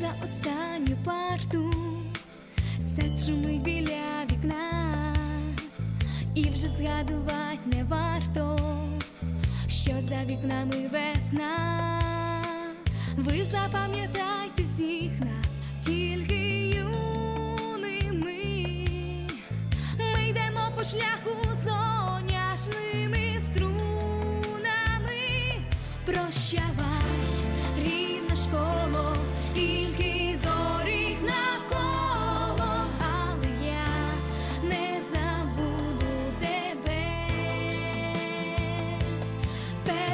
за останню парту, все шумить біля вікна, і вже згадувать не варто, що за вікнами весна, ви запам'ятайте всіх нас тільки юними, ми. Йдемо по шляху соняшними струнами, прощавай, рідна школа.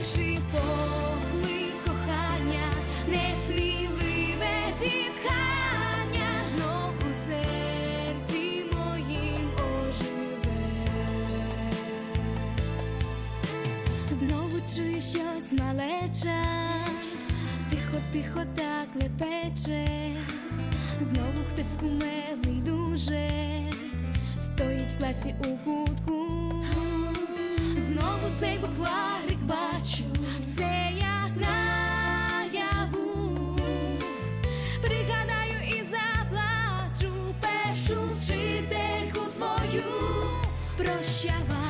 Перший поклик кохання, несміливе зітхання, знов у серці моїм оживе. Знову чую щось малеча, тихо, тихо так лепече, знову хтось кумедний дуже, стоїть в класі у кутку, знову цей букварик бачу, Прощавай,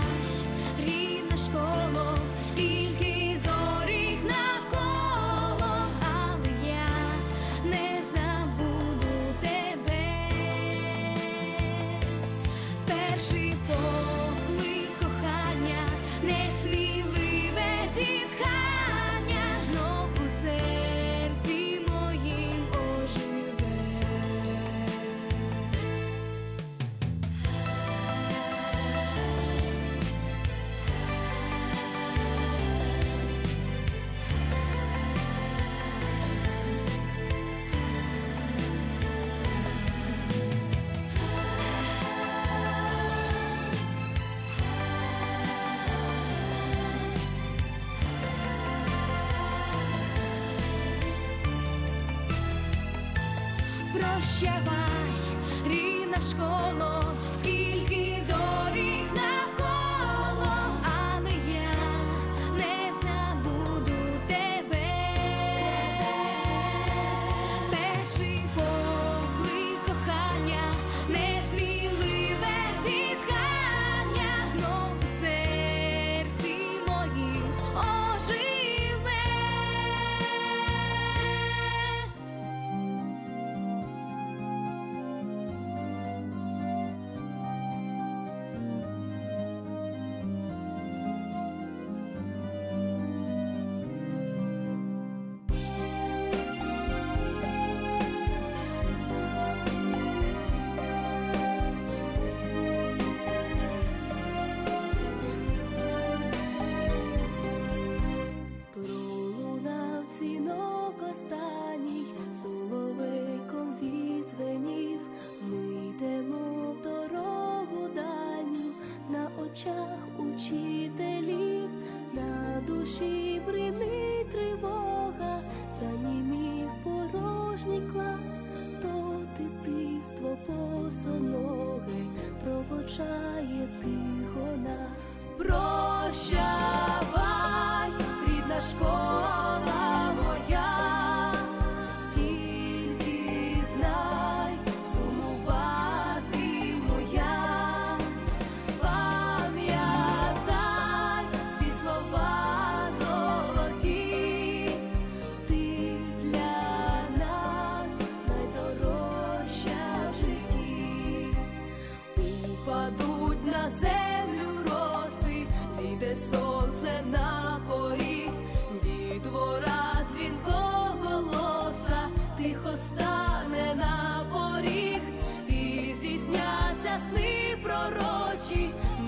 Прощавай, рідна школа, скільки дзвінок останній, соловейком відзвенів. Ми йдемо в дорогу дальню, на очах учителів, на душі бринить тривога, занімів порожній клас, то дитинство босоноге проводжає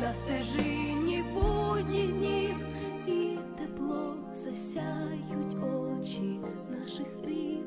на стежині будніх днів, і тепло засяють очі наших вчителів.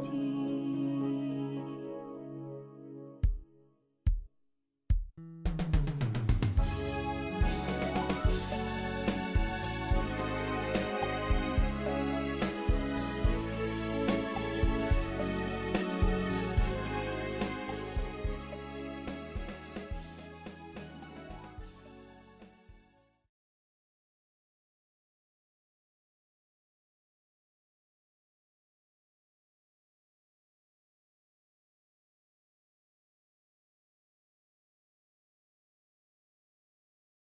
天